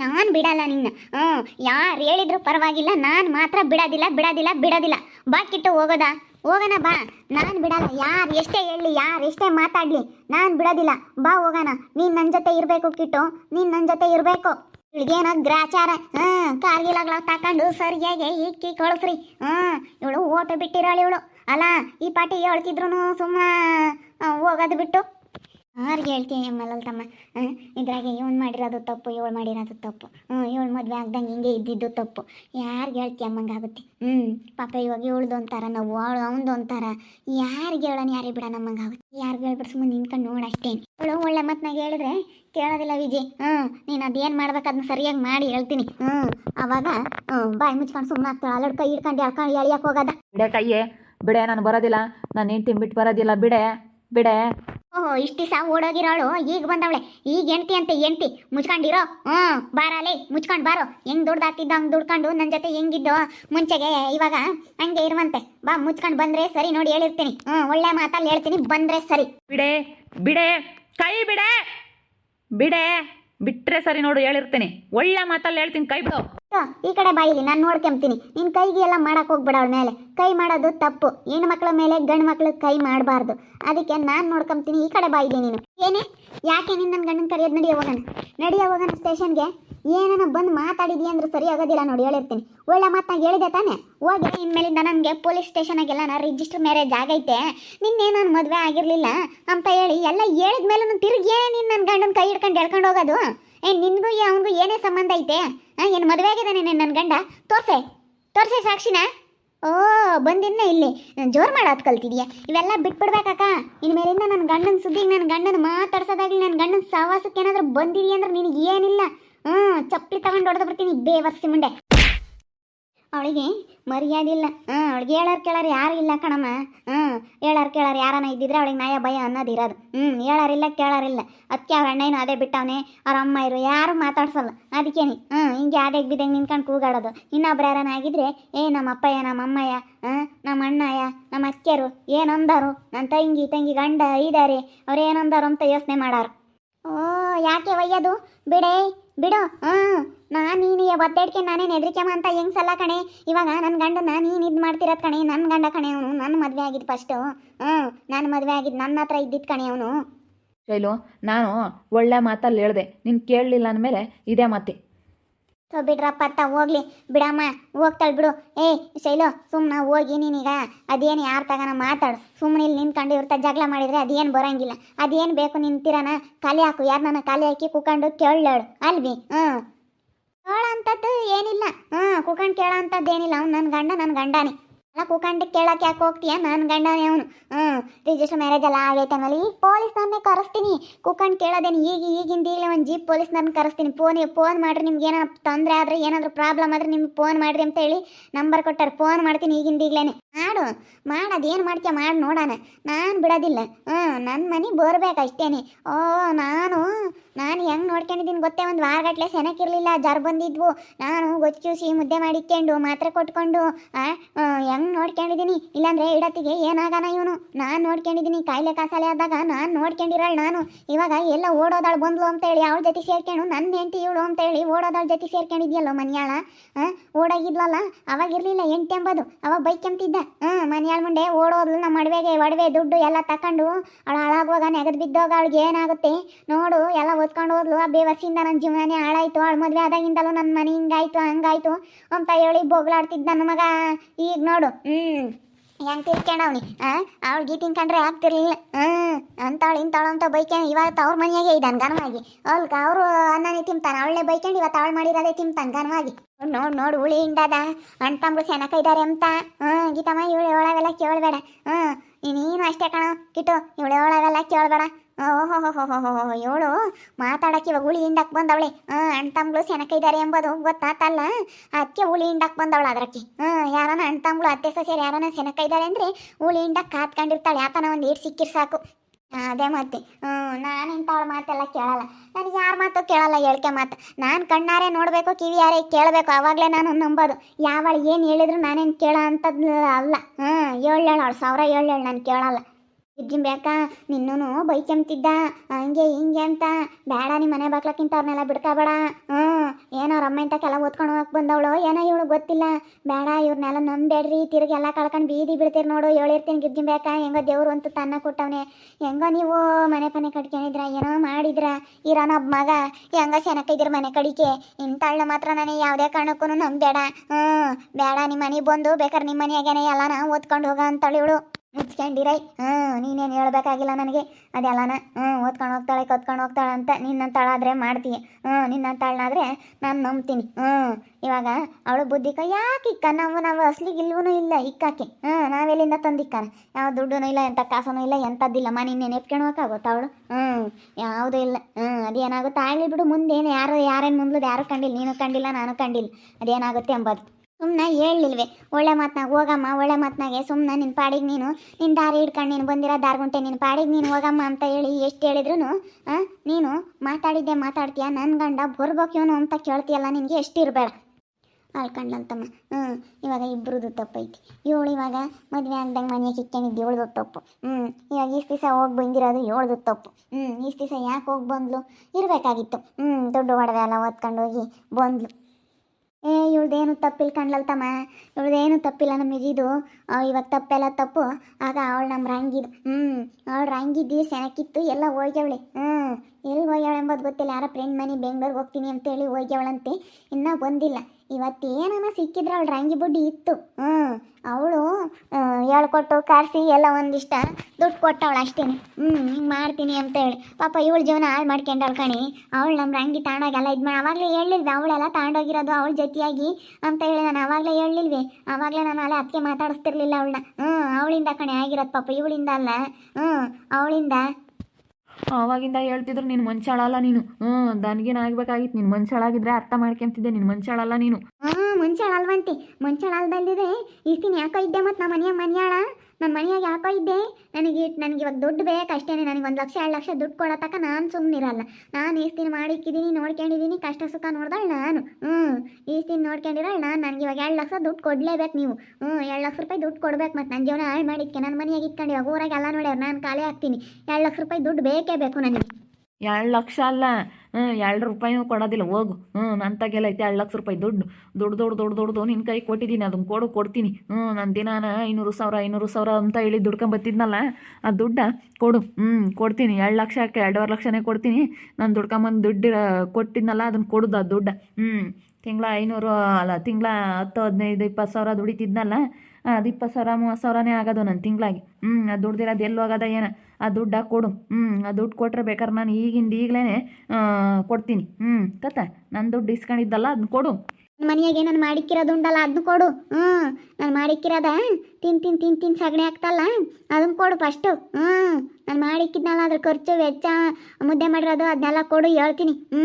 ನಾನು ಬಿಡಲ್ಲ ನಿನ್ನ. ಹ್ಞೂ, ಯಾರು ಹೇಳಿದ್ರು ಪರವಾಗಿಲ್ಲ, ನಾನು ಮಾತ್ರ ಬಿಡೋದಿಲ್ಲ ಬಿಡೋದಿಲ್ಲ ಬಿಡೋದಿಲ್ಲ. ಬಾ ಕಿಟ್ಟು, ಹೋಗೋದ? ಹೋಗೋಣ, ಬಾ. ನಾನು ಬಿಡಲ್ಲ. ಯಾರು ಎಷ್ಟೇ ಹೇಳಲಿ ಯಾರು ಎಷ್ಟೇ ಮಾತಾಡಲಿ, ನಾನು ಬಿಡೋದಿಲ್ಲ. ಬಾ, ಹೋಗೋಣ. ನೀನು ನನ್ನ ಜೊತೆ ಇರಬೇಕು ಕಿಟ್ಟು. ನೀನು ನನ್ನ ಜೊತೆ ಇರಬೇಕು. ಇವಳಿಗೇನೋ ಗ್ರಾಚಾರ. ಹಾಂ ಕಾರ್ಗಿಲಾಗ್ಲ ತಕೊಂಡು ಸರಿಯಾಗಿ ಇಕ್ಕಿ ಕಳಿಸ್ರಿ. ಹಾಂ ಇವಳು ಓಟ ಬಿಟ್ಟಿರೋಳು ಇವಳು. ಅಲ್ಲ, ಈ ಪಾಟಿ ಹೇಳ್ತಿದ್ರು ಸುಮ್ಮ ಹೋಗೋದು ಬಿಟ್ಟು. ಯಾರಿಗೆ ಹೇಳ್ತೀನಿ ಮಲ್ಲಲ್ತಮ್ಮ ಇದ್ರಾಗೆ ಇವ್ನು ಮಾಡಿರೋದು ತಪ್ಪು, ಇವಳು ಮಾಡಿರೋದು ತಪ್ಪು. ಹ್ಞೂ ಇವಳು ಮದುವೆ ಆಗ್ದಂಗೆ ಹಿಂಗೆ ಇದ್ದಿದ್ದು ತಪ್ಪು. ಯಾರಿಗೆ ಹೇಳ್ತಿ ಅಮ್ಮಂಗಾಗುತ್ತೆ? ಹ್ಞೂ ಪಾಪ ಇವಾಗ ಇವಳ್ದು ಒಂಥರ ನಾವು, ಅವಳು ಅವನದು ಅಂತಾರ ಯಾರಿಗೆ ಹೇಳೋಣ ಯಾರಿಗೆ ಬಿಡೋಣ ನಮ್ಮಂಗಾಗುತ್ತೆ ಯಾರಿಗೆ ಹೇಳ್ಬಿಟ್ಟು ಸುಮ್ಮನೆ ನಿಂತ್ಕೊಂಡು ನೋಡಿ ಅಷ್ಟೇ. ಅವಳು ಒಳ್ಳೆ ಮತ್ನಾಗ ಹೇಳಿದ್ರೆ ಕೇಳೋದಿಲ್ಲ ವಿಜಯ್. ಹ್ಞೂ ನೀನು ಅದೇನು ಮಾಡ್ಬೇಕು ಅದನ್ನ ಸರಿಯಾಗಿ ಮಾಡಿ ಹೇಳ್ತೀನಿ. ಹ್ಞೂ ಅವಾಗ ಹ್ಞೂ ಬಾಯಿ ಮುಚ್ಕೊಂಡು ಸುಮ್ಮನೆ ಆಗ್ತಾಳೆ. ಕೈ ಹಿಡ್ಕೊಂಡು ಎಳ್ಕೊಂಡು ಎಳಿಯಕ್ಕೆ ಹೋಗೋದ. ಬಿಡೆ ಕೈಯೇ, ಬಿಡೆ, ನಾನು ಬರೋದಿಲ್ಲ. ನಾನು ಏನು ಬಿಟ್ಟು ಬರೋದಿಲ್ಲ. ಬಿಡೆ ಬಿಡೆ. ಓಹೋ ಇಷ್ಟು ಸಾವು ಓಡೋಗಿರೋಳು. ಈಗ ಬಂದವಳೆ. ಈಗ ಎಂಟಿ ಅಂತ ಎಂಟಿ ಮುಚ್ಕೊಂಡಿರೋ? ಹ್ಞೂ ಬಾರಲೇ. ಮುಚ್ಕೊಂಡು ಬಾರೋ. ಹೆಂಗ್ ದುಡ್ದಾಗ್ತಿದ್ದ ಹಂಗೆ ದುಡ್ಕೊಂಡು ನನ್ನ ಜೊತೆ ಹೆಂಗಿದ್ದೋ? ಮುಂಚೆಗೆ ಇವಾಗ ಹಂಗೆ ಇರುವಂತೆ. ಬಾ, ಮುಚ್ಕೊಂಡು ಬಂದ್ರೆ ಸರಿ ನೋಡಿ ಹೇಳಿರ್ತೀನಿ. ಹ್ಞೂ ಒಳ್ಳೆ ಮಾತಲ್ಲಿ ಹೇಳ್ತೀನಿ. ಬಂದ್ರೆ ಸರಿ. ಬಿಡೆ ಬಿಡೆ, ಕೈ ಬಿಡೆ. ಬಿಡೆ, ಬಿಟ್ರೆ ಸರಿ ನೋಡು, ಹೇಳಿರ್ತೀನಿ. ಒಳ್ಳೆ ಮಾತಲ್ಲಿ ಹೇಳ್ತೀನಿ. ಕೈ ಬಿಡು. ಈ ಕಡೆ ಬಾಯಿಲಿ ನಾನು ನೋಡ್ಕೊಂತೀನಿ ನಿನ್ನ ಕೈಗೆ ಎಲ್ಲ ಮಾಡಕ್ಕೆ ಹೋಗ್ಬೇಡ ಅವಳ ಮೇಲೆ. ಕೈ ಮಾಡೋದು ತಪ್ಪು. ಹೆಣ್ಣು ಮಕ್ಕಳ ಮೇಲೆ ಗಂಡು ಮಕ್ಳು ಕೈ ಮಾಡಬಾರ್ದು. ಅದಕ್ಕೆ ನಾನು ನೋಡ್ಕೊಂತೀನಿ ಈ ಕಡೆ ಬಾಯಿಲಿ ನೀನು. ಏನೇ? ಯಾಕೆ ನೀನು ನನ್ನ ಗಂಡನ ಕರೆಯೋದು ನಡಿಯ ಹೋಗೋಣ. ನಡಿಯ ಹೋಗೋಣ ಸ್ಟೇಷನ್ಗೆ. ಏನನ ಬಂದು ಮಾತಾಡಿದ್ಯ ಅಂದ್ರೆ ಸರಿ ಆಗೋದಿಲ್ಲ ನೋಡಿ, ಹೇಳಿರ್ತೀನಿ. ಒಳ್ಳೆ ಮಾತಾ ಹೇಳಿದೆ ತಾನೆ. ಹೋಗಿ ಇನ್ಮೇಲಿಂದ ನನಗೆ ಪೊಲೀಸ್ ಸ್ಟೇಷನಾಗೆಲ್ಲ ನಾನು ರಿಜಿಸ್ಟರ್ ಮ್ಯಾರೇಜ್ ಆಗೈತೆ. ನಿನ್ನೆ ನಾನು ಮದುವೆ ಆಗಿರಲಿಲ್ಲ ಅಂತ ಹೇಳಿ ಎಲ್ಲ ಹೇಳಿದ ಮೇಲೆ ತಿರುಗಿ ನೀನು ನನ್ನ ಗಂಡನ ಕೈ ಹಿಡ್ಕೊಂಡು ಎಳ್ಕೊಂಡು ಹೋಗೋದು. ಏ, ನಿನಗೂ ಅವನಿಗೂ ಏನೇ ಸಂಬಂಧ ಐತೆ? ಏನು ಮದುವೆ ಆಗಿದ್ದಾನೆ ನನ್ನ ಗಂಡ? ತೋರ್ಸೆ. ತೋರ್ಸೆ ಸಾಕ್ಷಿನ? ಓ, ಬಂದಿದ್ನ ಇಲ್ಲಿ. ಜೋರು ಮಾಡೋದು ಕಲ್ತಿದ್ಯಾ? ಇವೆಲ್ಲ ಬಿಟ್ಬಿಡ್ಬೇಕಕ್ಕ. ಇನ್ಮೇಲಿಂದ ನನ್ನ ಗಂಡನ ಸುದ್ದಿ ನನ್ನ ಗಂಡನ ಮಾತಾಡ್ಸೋದಾಗ್ಲಿ ನನ್ನ ಗಂಡನ ಸಹವಾಸಕ್ಕೆ ಏನಾದರೂ ಬಂದಿದೆಯಾ ಅಂದ್ರೆ ನಿನಗೆ ಏನಿಲ್ಲ ಹ್ಞೂ ಚಪ್ಪಲಿ ತಗೊಂಡು ಹೊಡೆದು ಬಿಡ್ತೀನಿ ಬೇವರ್ಸಿ ಮುಂಡೆ ಅವಳಿಗೆ ಮರ್ಯಾದೆ ಇಲ್ಲ. ಹಾಂ, ಅವಳಿಗೆ ಹೇಳೋರು ಕೇಳಾರ ಯಾರು ಇಲ್ಲ ಕಣಮ್ಮ. ಹ್ಞೂ ಹೇಳಾರ್ ಕೇಳೋರು ಯಾರನ ಇದ್ದಿದ್ರೆ ಅವಳಿಗೆ ನಯ ಭಯ ಅನ್ನೋದು ಇರೋದು. ಹ್ಞೂ ಹೇಳಾರಿಲ್ಲ ಕೇಳಾರಿಲ್ಲ ಅದಕ್ಕೆ ಅವ್ರ ಅಣ್ಣೇನು ಅದೇ ಬಿಟ್ಟವನೆ. ಅವ್ರ ಅಮ್ಮ ಇರು ಯಾರು ಮಾತಾಡ್ಸಲ್ಲ. ಅದಕ್ಕೇನಿ ಹ್ಞೂ ಹಿಂಗೆ ಅದೇ ಬಿದ್ದಂಗೆ ನಿಂತ್ಕೊಂಡು ಕೂಗಾಡೋದು. ಇನ್ನೊಬ್ರು ಯಾರನ ಆಗಿದ್ರೆ, ಏ ನಮ್ಮ ಅಪ್ಪಯ್ಯ ನಮ್ಮ ಅಮ್ಮಯ್ಯ ಹಾಂ ನಮ್ಮ ಅಣ್ಣಯ್ಯ ನಮ್ಮ ಅತ್ತೆಯರು ಏನು ಅಂದಾರು ನನ್ನ ತಂಗಿ ತಂಗಿ ಗಂಡ ಇದ್ದಾರೆ ಅವ್ರು ಏನು ಅಂದಾರು ಅಂತ ಯೋಚನೆ ಮಾಡಾರು. ಓ, ಯಾಕೆ ಒಯ್ಯೋದು ಬಿಡೇ, ಬಿಡು. ಹ್ಞೂ ನಾನು ನೀನು ಒದ್ದಾಡ್ಕೆ ನಾನೇ ಹೆದ್ರಿಕೆಮ್ಮ ಅಂತ ಹೆಂಗ್ಸಲ್ಲ ಕಣೆ? ಇವಾಗ ನನ್ನ ಗಂಡನ ನೀನು ಇದು ಮಾಡ್ತಿರೋದು ಕಣೆ ನನ್ನ ಗಂಡ ಕಣೆ ಅವನು ನನ್ನ ಮದುವೆ ಆಗಿದ್ದು ಫಸ್ಟು ಹ್ಞೂ ನನ್ನ ಮದುವೆ ಆಗಿದ್ದು ನನ್ನ ಹತ್ರ ಇದ್ದಿದ್ದು ಕಣೆ ಅವನು. ಶೈಲು ನಾನು ಒಳ್ಳೆ ಮಾತಲ್ಲಿ ಹೇಳ್ದೆ ನೀನು ಕೇಳಲಿಲ್ಲ ಅಂದಮೇಲೆ ಇದೇ ಮತ್ತೆ. ಸೊ ಬಿಡ್ರಪ್ಪ ಅತ್ತ ಹೋಗ್ಲಿ. ಬಿಡಮ್ಮ ಹೋಗ್ತಾಳೆ ಬಿಡು. ಏ ಶೈಲು ಸುಮ್ಮನೆ ಹೋಗಿ ನೀನೀಗ. ಅದೇನು ಯಾರು ತಗೋಣ ಮಾತಾಡು. ಸುಮ್ಮನೆ ಇಲ್ಲಿ ನಿಂತ್ಕೊಂಡು ಇರ್ತಾ ಜಗಳ ಮಾಡಿದರೆ ಅದೇನು ಬರೋಂಗಿಲ್ಲ. ಅದೇನು ಬೇಕು ನಿಂತಿರನ? ಖಾಲಿ ಹಾಕು. ಯಾರನ್ನ ಖಾಲಿ ಹಾಕಿ ಕುಕೊಂಡು ಕೇಳಾಳು ಅಲ್ವಿ? ಹ್ಞೂ ಕೇಳೋ ಅಂತದ್ದು ಏನಿಲ್ಲ. ಹಾ ಕುಕಂಡು ಕೇಳ ಅಂತದ್ದು ಏನಿಲ್ಲ ಅವ್ನು ನನ್ನ ಗಂಡ ನನ್ನ ಗಂಡನೇ. ಅಲ್ಲ, ಕುಕಂಡು ಕೇಳಕ್ಕೆ ಯಾಕೆ ಹೋಗ್ತೀಯ? ನನ್ನ ಗಂಡನೇ ಅವನು. ಹ್ಞೂ ರಿಜಿಸ್ಟರ್ ಮ್ಯಾರೇಜ್ ಎಲ್ಲ ಆಗೈತೆ ಆಮೇಲೆ ಈಗ ಪೊಲೀಸ್ನನ್ನೇ ಕರೆಸ್ತೀನಿ. ಕುಕಂಡು ಕೇಳೋದೇನು ಈಗ ಈಗಿಂದ ಈಗಲೇ ಒಂದು ಜೀಪ್ ಪೊಲೀಸ್ ನನ್ನ ಕರೆಸ್ತೀನಿ. ಫೋನ್ ಫೋನ್ ಮಾಡ್ರಿ, ನಿಮ್ಗೆ ಏನಾದ್ರೂ ತೊಂದರೆ ಆದರೆ, ಏನಾದರೂ ಪ್ರಾಬ್ಲಮ್ ಆದರೆ ನಿಮ್ಗೆ ಫೋನ್ ಮಾಡಿರಿ ಅಂತ ಹೇಳಿ ನಂಬರ್ ಕೊಟ್ಟಾರೆ. ಫೋನ್ ಮಾಡ್ತೀನಿ ಈಗಿಂದ ಈಗಲೇ ಮಾಡು ಮಾಡು, ಅದೇನು ಮಾಡ್ತೀಯ ಮಾಡಿ ನೋಡೋಣ ನಾನು ಬಿಡೋದಿಲ್ಲ. ಹಾಂ ನನ್ನ ಮನೆ ಬರ್ಬೇಕು ಅಷ್ಟೇನೆ ಓ, ನಾನು ನಾನು ಹೆಂಗೆ ನೋಡ್ಕೊಂಡಿದ್ದೀನಿ ಗೊತ್ತೇ? ಒಂದು ವಾರಗಟ್ಲೆ ಸೆನಕ್ಕಿರಲಿಲ್ಲ ಜರ್ ಬಂದಿದ್ವು. ನಾನು ಗೊಚ್ಚಿಸಿ ಮುದ್ದೆ ಮಾಡಿಕೊಂಡು ಮಾತ್ರೆ ಕೊಟ್ಕೊಂಡು ಹೆಂಗೆ ನೋಡ್ಕೊಂಡಿದ್ದೀನಿ? ಇಲ್ಲಾಂದರೆ ಇಡತ್ತಿಗೆ ಏನಾಗಣ ಇವನು? ನಾನು ನೋಡ್ಕೊಂಡಿದ್ದೀನಿ, ಕಾಯಿಲೆ ಕಾಸಾಲೆ ಆದಾಗ ನಾನು ನೋಡ್ಕೊಂಡಿರಳು ನಾನು. ಇವಾಗ ಎಲ್ಲ ಓಡೋದಾಳು ಬಂದ್ಲು ಅಂತೇಳಿ, ಅವಳ ಜೊತೆ ಸೇರ್ಕೊಂಡು ನನ್ನ ಹೆಂಡತಿ ಇವಳು ಅಂತೇಳಿ ಓಡೋದಾಳ ಜೊತೆ ಸೇರ್ಕೊಂಡಿದ್ಯಲ್ಲೋ ಮನ್ಯಾಳ? ಓಡೋಗಿದ್ಲಲ್ಲ? ಅವಾಗ ಇರಲಿಲ್ಲ ಎಂಟು ಅವಾಗ ಬೈಕ್ ಎಂತಿದ್ದ ಹ್ಞೂ ಮನ್ಯಾಳ ಮುಂದೆ ಓಡೋದ್ಲು, ನಮ್ಮ ಮಡುವೆಗೆ, ಒಡವೆ, ದುಡ್ಡು ಎಲ್ಲ ತಕೊಂಡು ಅವಳು ಹಾಳಾಗುವಾಗ ನೆಗದು ಬಿದ್ದೋಗ ಅವಳಿಗೆ ಏನಾಗುತ್ತೆ? ನೋಡು, ಎಲ್ಲ ಓದ್ಕೊಂಡು ಹೋದ್ಲು ಆ ಬೇವರ್ಸಿಂದ ನನ್ನ ಜೀವನನೇ ಹಾಳಾಯ್ತು, ಅವಳು ಮದುವೆ ಆದಾಗಿಂದಲೂ ನನ್ನ ಮನೆ ಹಿಂಗಾಯ್ತು, ಹಂಗಾಯ್ತು ಅಂತ ಹೇಳಿ ಬೋಗ್ಲಾಡ್ತಿದ್ದ ನನ್ನ ಮಗ. ಈಗ ನೋಡು. ಹ್ಞೂ ಹೆಂಗೆ ತಿರ್ಕೊಂಡವ್ನಿ ಆ? ಅವಳು ಗೀತಿ ಕಂಡ್ರೆ ಆಗ್ತಿರ್ಲಿಲ್ಲ. ಹ್ಞೂ ಅಂತಾಳು ಇಂತಾಳು ಅಂತ ಬೈಕೊಂಡು ಇವತ್ತು ಅವ್ರ ಮನೆಯಾಗೆ ಇದ್ದಾನೆ ಘನವಾಗಿ. ಅವ್ಲ್ ಅವರು ಅನ್ನನೇ ತಿಂತಾನೆ ಅವಳನ್ನೇ ಬೈಕೊಂಡು ಇವತ್ತು ಅವಳು ಮಾಡಿರೋದೇ ತಿಂತಾನೆ ಘನವಾಗಿ. ನೋಡು ನೋಡು ಹುಳಿ ಹಿಂಡದ. ಅಣ್ತಂಬ್ಳು ಸೆನಕ ಇದ್ದಾರೆ ಅಂತ. ಹ್ಞೂ ಗೀತಮ್ಮ, ಇವಳೆ ಒಳಗೆಲ್ಲ ಕೇಳಬೇಡ. ಹ್ಞೂ ನೀನು ಅಷ್ಟೇ ಕಣ, ಕಿಟ್ಟು, ಇವಳೆ ಒಳಗೆಲ್ಲ ಕೇಳಬೇಡ. ಓಹೋ ಇವಳು ಮಾತಾಡಕ್ಕೆ ಇವಾಗ ಹುಳಿ ಹಿಂಡಕ್ಕೆ ಬಂದವಳೆ. ಅಣ್ಣ ಅಣ್ತಂಬ್ಳು ಸೆನಕ ಇದ್ದಾರೆ ಎಂಬುದು ಗೊತ್ತಾತಲ್ಲ? ಅದಕ್ಕೆ ಹುಳಿ ಹಿಂಡಕ್ಕೆ ಬಂದವಳು ಅದಕ್ಕೆ ಹ್ಞೂ ಯಾರನ ಅಣ್ತಂಬ್ಳು ಅತ್ತೆ ಸೊಸೆಯರು ಯಾರನ ಸೆನಕ ಇದ್ದಾರೆ ಅಂದರೆ ಹುಳಿ ಹಿಂಡಕ್ಕೆ ಕಾತ್ಕೊಂಡಿರ್ತಾಳೆ ಯಾತನ ಒಂದು ಏಟ್ ಸಿಕ್ಕಿರ್ ಸಾಕು. ಅದೇ ಮತ್ತೆ. ಹ್ಞೂ ನಾನು ಇಂಥವಳ ಮಾತೆಲ್ಲ ಕೇಳಲ್ಲ. ನನಗೆ ಯಾರ ಮಾತು ಕೇಳಲ್ಲ ಹೇಳ್ಕೆ ಮಾತು. ನಾನು ಕಣ್ಣಾರೆ ನೋಡಬೇಕು ಕಿವಿ ಯಾರೇ ಕೇಳಬೇಕು. ಆವಾಗಲೇ ನಾನು ನಂಬೋದು. ಯಾವಳು ಏನು ಹೇಳಿದ್ರು ನಾನೇನು ಕೇಳೋ ಅಂಥದ್ದು ಅಲ್ಲ. ಹ್ಞೂ ಏಳೇಳು ಅವಳು ಸಾವಿರ ಏಳೇಳು ನಾನು ಕೇಳಲ್ಲ. ಇದ್ದಿನ ಬೇಕಾ ನಿನ್ನೂ ಬೈಕೆಂತಿದ್ದ ಹಂಗೆ ಹಿಂಗೆ ಅಂತ. ಬೇಡ ನಿಮ್ಮ ಮನೆ ಬಾಕ್ಲಕ್ಕಿಂತ ಅವ್ರನ್ನೆಲ್ಲ ಬಿಡ್ಕೋಬೇಡ. ಹ್ಞೂ ಏನೋ ರಮ್ಮೆಂಟಕ್ಕೆಲ್ಲ ಓದ್ಕೊಂಡು ಹೋಗಕ್ಕೆ ಬಂದವಳು ಏನೋ ಇವಳು ಗೊತ್ತಿಲ್ಲ. ಬೇಡ ಇವ್ರನ್ನೆಲ್ಲ ನಂಬೇಡ್ರಿ ತಿರುಗಿ ಎಲ್ಲ ಕಳ್ಕೊಂಡು ಬೀದಿ ಬಿಡ್ತೀರಿ ನೋಡು. ಹೇಳಿರ್ತೀನಿ ಗಿರ್ಜಿ ಬೇಕಾ. ಹೆಂಗೋ ದೇವ್ರು ಅಂತೂ ತನ್ನ ಕೊಟ್ಟವನೆ. ಹೆಂಗೋ ನೀವು ಮನೆ ಪನೆ ಕಟ್ಕೊಂಡಿದ್ರ, ಏನೋ ಮಾಡಿದ್ರ. ಇರೋನ ಒಬ್ಬ ಮಗ. ಹೆಂಗೋ ಚೆನ್ನಾಗಿದ್ದೀರ ಮನೆ ಕಡಿಕೆ. ಇಂಥಳ್ಳ ಮಾತ್ರ ನನಗೆ ಯಾವುದೇ ಕಾರಣಕ್ಕೂ ನಂಬೇಡ ಹ್ಞೂ ಬೇಡ ನಿಮ್ಮ ಮನೆಗೆ ಬಂದು ಬೇಕಾದ್ರೆ ನಿಮ್ಮ ಮನೆಯಾಗೇನೆ ಎಲ್ಲಾನ ಓದ್ಕೊಂಡು ಹೋಗ ಅಂತಳು ಇವಳು. ಮುಚ್ಕೊಂಡಿರೈ. ಹ್ಞೂ ನೀನೇನು ಹೇಳ್ಬೇಕಾಗಿಲ್ಲ ನನಗೆ? ಅದೆಲ್ಲನ ಹ್ಞೂ, ಓದ್ಕೊಂಡು ಹೋಗ್ತಾಳೆ ಕತ್ಕೊಂಡು ಹೋಗ್ತಾಳೆ ಅಂತ ನಿನ್ನಂತಾಳಾದರೆ ಮಾಡ್ತೀಯ. ಹ್ಞೂ ನಿನ್ನಂತಾಳಾದ್ರೆ ನಾನು ನಂಬ್ತೀನಿ. ಹ್ಞೂ, ಇವಾಗ ಅವಳು ಬುದ್ಧಿಕ ಯಾಕೆ ಇಕ್ಕ? ನಾವು ನಾವು ಅಸ್ಲಿಗೆ ಇಲ್ವೂ ಇಲ್ಲ ಇಕ್ಕಾಕೆ. ಹ್ಞೂ, ನಾವೆಲ್ಲಿಂದ ತಂದಿಕ್ಕಾನ ಯಾವ ದುಡ್ಡು ಇಲ್ಲ ಎಂಥ ಕಾಸನೂ ಇಲ್ಲ ಎಂಥದ್ದಿಲ್ಲ ಮಾ ಇನ್ನೇನು ಎತ್ಕೊಂಡು ಹೋಗಕ್ಕಾಗುತ್ತಾ ಅವಳು? ಹ್ಞೂ, ಯಾವುದೂ ಇಲ್ಲ. ಹ್ಞೂ, ಅದೇನಾಗುತ್ತೆ? ಆಗಲಿ ಬಿಡು, ಮುಂದೇನು ಯಾರು, ಯಾರೇನು ಮುಂದ್ಲದು, ಯಾರು ಕಂಡಿಲ್ಲ, ನೀನು ಕಂಡಿಲ್ಲ, ನಾನು ಕಂಡಿಲ್ಲ. ಅದೇನಾಗುತ್ತೆ ಎಂಬುದು. ಸುಮ್ಮನೆ ಹೇಳಿಲ್ವೇ ಒಳ್ಳೆ ಮಾತನಾಗ ಹೋಗಮ್ಮ, ಒಳ್ಳೆ ಮಾತನಾಗೆ ಸುಮ್ಮನೆ ನಿನ್ನ ಪಾಡಿಗೆ ನೀನು ನಿನ್ನ ದಾರಿ ಹಿಡ್ಕೊಂಡು ನೀನು ಬಂದಿರೋ ದಾರ್ಗುಂಟೆ ನಿನ್ನ ಪಾಡಿಗೆ ನೀನು ಹೋಗಮ್ಮ ಅಂತ ಹೇಳಿ ಎಷ್ಟು ಹೇಳಿದ್ರು ನೀನು ಮಾತಾಡಿದ್ದೆ ಮಾತಾಡ್ತೀಯ? ನನ್ನ ಗಂಡ ಬರ್ಬೇಕು ಇವನು ಅಂತ ಕೇಳ್ತೀಯಲ್ಲ, ನಿನಗೆ ಎಷ್ಟು ಇರಬೇಡ. ಅಳ್ಕಂಡ್ಲಂತಮ್ಮ ಹ್ಞೂ ಇವಾಗ ಇಬ್ಬರದು ತಪ್ಪೈತಿ. ಇವಳು ಇವಾಗ ಮದುವೆ ಆಗ್ದಂಗೆ ಮನೆಗೆ ಕಿಕ್ಕಣಿದ್ದು ಏಳ್ದು ತಪ್ಪು. ಹ್ಞೂ ಇವಾಗ ಇಷ್ಟು ದಿವಸ ಹೋಗಿ ಬಂದಿರೋದು ಏಳ್ದು ತಪ್ಪು. ಹ್ಞೂ ಇಷ್ಟು ದಿವಸ ಯಾಕೆ ಹೋಗಿ ಬಂದ್ಲು? ಇರಬೇಕಾಗಿತ್ತು. ಹ್ಞೂ ದೊಡ್ಡ ಒಡವೆ ಎಲ್ಲ ಓದ್ಕೊಂಡು ಹೋಗಿ ಬಂದ್ಲು. ಏ, ಇವಳ್ದೇನು ತಪ್ಪಿಲ್ಲ ಕಣ್ಲಲ್ತಮ್ಮ? ಇವಳ್ದೇನು ತಪ್ಪಿಲ್ಲ ನಮ್ಮ ಇಜಿದು ಇವಾಗ ತಪ್ಪೆಲ್ಲ ತಪ್ಪು. ಆಗ ಅವಳು ನಮ್ಮ ರಂಗಿದು ಹ್ಞೂ ಅವಳು ರಂಗಿದ್ದು ಸೆನಕಿತ್ತು ಎಲ್ಲ ಹೋಗ್ಯವಳೆ. ಹ್ಞೂ ಎಲ್ಲಿ ಹೋಗ್ಯವಳೆ ಎಂಬುದು ಗೊತ್ತಿಲ್ಲ. ಯಾರ ಫ್ರೆಂಡ್ ಮನೆ ಬೆಂಗ್ಳೂರಿಗೆ ಹೋಗ್ತೀನಿ ಅಂತೇಳಿ ಹೋಗ್ಯವಳಂತೆ. ಇನ್ನೂ ಬಂದಿಲ್ಲ. ಇವತ್ತು ಏನನ ಸಿಕ್ಕಿದ್ರೆ ಅವಳು ರಂಗಿ ಬುಡ್ಡಿ ಇತ್ತು. ಹ್ಞೂ ಅವಳು ಹೇಳ್ಕೊಟ್ಟು ಕಾರ್ಸಿ ಎಲ್ಲ ಒಂದಿಷ್ಟ ದುಡ್ಡು ಕೊಟ್ಟವಳು ಅಷ್ಟೇ ಹ್ಞೂ ಹಿಂಗೆ ಮಾಡ್ತೀನಿ ಅಂತ ಹೇಳಿ. ಪಾಪ ಇವಳು ಜೀವನ ಹಾಳು ಮಾಡ್ಕೊಂಡಳು ಕಣಿ. ಅವಳು ನಮ್ಮ ರಂಗಿ ತಾಂಡೋಗೆಲ್ಲ ಇದು ಮಾಡಿ ಅವಾಗಲೇ ಹೇಳಿಲ್ವಿ ಅವಳೆಲ್ಲ ತಾಂಡೋಗಿರೋದು ಅವಳ ಜೊತೆಯಾಗಿ ಅಂತ ಹೇಳಿ ನಾನು ಆವಾಗಲೇ ಹೇಳಿಲ್ವಿ. ಆವಾಗಲೇ ನಾನು ಅಲ್ಲೇ ಅದಕ್ಕೆ ಮಾತಾಡಿಸ್ತಿರ್ಲಿಲ್ಲ ಅವಳನ್ನ ಹ್ಞೂ ಅವಳಿಂದ ಕಣೆ ಆಗಿರೋದು ಪಾಪ ಇವಳಿಂದ ಅಲ್ಲ. ಹ್ಞೂ ಅವಳಿಂದ ಆವಾಗಿಂದ ಹೇಳ್ತಿದ್ರು, ನೀನು ಮನ್ಸಾಳಲ್ಲ ನೀನು. ಹ್ಞೂ ನನಗೇನು ಆಗ್ಬೇಕಾಗಿತ್ತು? ನೀನು ಮಂಚಾಳಾಗಿದ್ರೆ ಅರ್ಥ ಮಾಡ್ಕೊಂತಿದ್ದೆ, ನಿನ್ ಮನ್ಸಾಳಲ್ಲ ನೀನು. ಹಾಂ ಮುಂಚಾಳ ಅಲ್ದಲ್ಲಿದೆ ಈಸ್ತೀನಿ ಯಾಕೋ ಇದ್ದೆ ಮತ್ತು ನಮ್ಮ ಮನೆಯ ಮನ್ಯಾಳ? ನನ್ನ ಮನೆಯಾಗ ಯಾಕೋ ಇದ್ದೆ? ನನಗೆ ನನಗೆ ಇವಾಗ ದುಡ್ಡು ಬೇಕು ಅಷ್ಟೇ ನನಗೆ ಒಂದು ಲಕ್ಷ, ಎರಡು ಲಕ್ಷ ದುಡ್ಡು ಕೊಡತಕ್ಕ ನಾನು ಸುಮ್ಮನಿರಲ್ಲ ನಾನು ಈಸ್ತಿನ ಮಾಡಿಕ್ಕಿದ್ದೀನಿ ನೋಡ್ಕೊಂಡಿದ್ದೀನಿ ಕಷ್ಟ ಸುಖ ನೋಡ್ದಾಳೆ ನಾನು. ಹ್ಞೂ ಈಸ್ತಿನ ನೋಡ್ಕೊಂಡಿರಲ್ಲ ನಾನು. ನನಗೆ ಇವಾಗ ಎರಡು ಲಕ್ಷ ದುಡ್ಡು ಕೊಡಲೇಬೇಕು ನೀವು. ಹ್ಞೂ ಎರಡು ಲಕ್ಷ ರೂಪಾಯಿ ದುಡ್ಡು ಕೊಡ್ಬೇಕು ಮತ್ತು ನನ್ನ ಜೀವನ ಹಾಳು ಮಾಡಿದ್ಕೆ. ನನ್ನ ಮನೆಯಾಗ ಇಟ್ಕೊಂಡು ಇವಾಗ ಊರಾಗ ಎಲ್ಲ ನೋಡ್ಯಾರ ನಾನು ಖಾಲಿ ಆಗ್ತೀನಿ. ಎರಡು ಲಕ್ಷ ರೂಪಾಯಿ ದುಡ್ಡು ಬೇಕೇ ಬೇಕು ನನಗೆ. ಎರಡು ಲಕ್ಷ ಅಲ್ಲ. ಹ್ಞೂ ಎರಡು ರೂಪಾಯಿನೂ ಕೊಡೋದಿಲ್ಲ. ಹೋಗು. ಹ್ಞೂ ನನ್ನ ತಗೆಲ್ಲ ಐತೆ ಎರಡು ಲಕ್ಷ ರೂಪಾಯಿ ದುಡ್ಡು. ದುಡ್ಡು, ದೊಡ್ಡ ದೊಡ್ಡ ದೊಡ್ಡದು ನಿನ್ನ ಕೈ ಕೊಟ್ಟಿದ್ದೀನಿ. ಅದನ್ನು ಕೊಡು, ಕೊಡ್ತೀನಿ. ಹ್ಞೂ ನಾನು ದಿನಾನ ಐನೂರು ಸಾವಿರ ಐನೂರು ಸಾವಿರ ಅಂತ ಹೇಳಿ ದುಡ್ಕೊಂಬತ್ತಿದ್ನಲ್ಲ ಆ ದುಡ್ಡ ಕೊಡು. ಹ್ಞೂ ಕೊಡ್ತೀನಿ. ಎರಡು ಲಕ್ಷಕ್ಕೆ ಎರಡೂವರೆ ಲಕ್ಷನೇ ಕೊಡ್ತೀನಿ. ನಾನು ದುಡ್ಕೊಂಬಂದು ದುಡ್ಡು ಕೊಟ್ಟಿದ್ನಲ್ಲ ಅದನ್ನು ಕೊಡುದು ಆ ದುಡ್ಡ. ಹ್ಞೂ ತಿಂಗಳ ಐನೂರು ಅಲ್ಲ, ತಿಂಗಳ ಹತ್ತು, ಹದಿನೈದು, ಇಪ್ಪತ್ತು ಸಾವಿರ ದುಡಿತಿದ್ನಲ್ಲ, ಅದು ಇಪ್ಪತ್ತು ಸಾವಿರ, ಮೂವತ್ತು ಸಾವಿರನೇ ಆಗೋದು ನನ್ನ ತಿಂಗಳಾಗಿ. ಹ್ಞೂ ಅದು ದುಡ್ದಿರೋದು ಎಲ್ಲಿ ಹೋಗೋದ ಏನ? ಆ ದುಡ್ಡ ಕೊಡು. ಹ್ಞೂ ಆ ದುಡ್ಡು ಕೊಟ್ಟರೆ ಬೇಕಾದ್ರೆ ನಾನು ಈಗಿಂದ ಈಗಲೇ ಕೊಡ್ತೀನಿ. ಹ್ಞೂ ಕತ್ತ ನನ್ನ ದುಡ್ಡು ಇಸ್ಕೊಂಡಿದ್ದಲ್ಲ ಅದನ್ನ ಕೊಡು. ಮನೆಯಾಗೆ ನಾನು ಮಾಡಿಕ್ಕಿರೋದು ಉಂಡಲ್ಲ ಅದನ್ನ ಕೊಡು. ಹ್ಞೂ ನಾನು ಮಾಡಿಕ್ಕಿರೋದ ತಿನ್ ತಿನ್ ತಿನ್ ತಿನ್ ಸಗಣಿ ಆಗ್ತಲ್ಲ ಅದನ್ನ ಕೊಡು ಫಸ್ಟು ಹ್ಞೂ ನಾನು ಮಾಡಿಕ್ಕಿದ್ನಲ್ಲ, ಅದ್ರ ಖರ್ಚು ವೆಚ್ಚ, ಮುದ್ದೆ ಮಾಡಿರೋದು ಅದನ್ನೆಲ್ಲ ಕೊಡು, ಹೇಳ್ತೀನಿ. ಹ್ಞೂ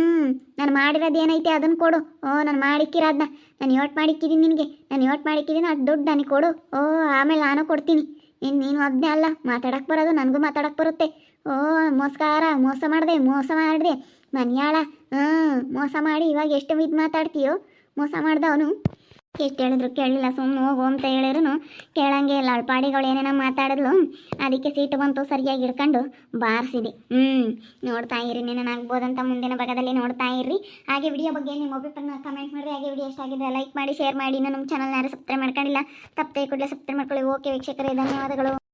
ನಾನು ಮಾಡಿರೋದು ಏನೈತೆ ಅದನ್ನ ಕೊಡು. ಓ, ನಾನು ಮಾಡಿಕ್ಕಿರೋದನ್ನ ನಾನು ಯೋಟ್ ಮಾಡಿಕ್ಕಿದ್ದೀನಿ ನಿನಗೆ. ನಾನು ಯೋಟ್ ಮಾಡಿಕ್ಕಿದ್ದೀನಿ ಅದು ದುಡ್ಡು ನನಗೆ ಕೊಡು. ಓ, ಆಮೇಲೆ ನಾನು ಕೊಡ್ತೀನಿ. ಇನ್ನು ನೀನು ಒಬ್ಬನೇ ಅಲ್ಲ ಮಾತಾಡಕ್ಕೆ ಬರೋದು ನನಗೂ ಮಾತಾಡಕ್ಕೆ ಬರುತ್ತೆ. ಓ ಮೋಸ್ಕಾರ ಮೋಸ ಮಾಡಿದೆ ಮೋಸ ಮಾಡಿದೆ. ಮನ್ಯಾಳ ಹ್ಞೂ ಮೋಸ ಮಾಡಿ ಇವಾಗ ಎಷ್ಟು ಇದು ಮಾತಾಡ್ತೀಯೋ, ಮೋಸ ಮಾಡ್ದವನು. ಎಷ್ಟು ಹೇಳಿದ್ರು ಕೇಳಲಿಲ್ಲ ಸುಮ್ಮನೆ ಹೋಗು ಅಂತ ಹೇಳಿದ್ರು ಕೇಳಂಗೆ ಇಲ್ಲ. ಅಳ್ಪಾಡಿಗಳು ಏನೇನೋ ಮಾತಾಡಿದ್ಲು, ಅದಕ್ಕೆ ಸೀಟು ಬಂತು, ಸರಿಯಾಗಿ ಹಿಡ್ಕೊಂಡು ಬಾರಿಸಿದೆ. ಹ್ಞೂ ನೋಡ್ತಾ ಇರಿ ಆಗ್ಬೋದಂತ ಮುಂದಿನ ಭಾಗದಲ್ಲಿ ನೋಡ್ತಾ ಇರ್ರಿ. ಹಾಗೆ ವಿಡಿಯೋ ಬಗ್ಗೆ ನಿಮ್ಮ ಅಭಿಪ್ರಾಯ ಕಮೆಂಟ್ ಮಾಡಿರಿ. ಹಾಗೆ ವಿಡಿಯೋ ಎಷ್ಟಾಗಿದೆ ಲೈಕ್ ಮಾಡಿ ಶೇರ್ ಮಾಡಿ. ನಮ್ಮ ಚಾನಲ್ ಯಾರು ಸಬ್ಸ್ಕ್ರೈಬ್ ಮಾಡ್ಕೊಂಡಿಲ್ಲ, ತಪ್ಪದೆ ಕೂಡಲೇ ಸಬ್ಸ್ಕ್ರೈಬ್ ಮಾಡ್ಕೊಳ್ಳಿ. ಓಕೆ ವೀಕ್ಷಕರೇ, ಧನ್ಯವಾದಗಳು.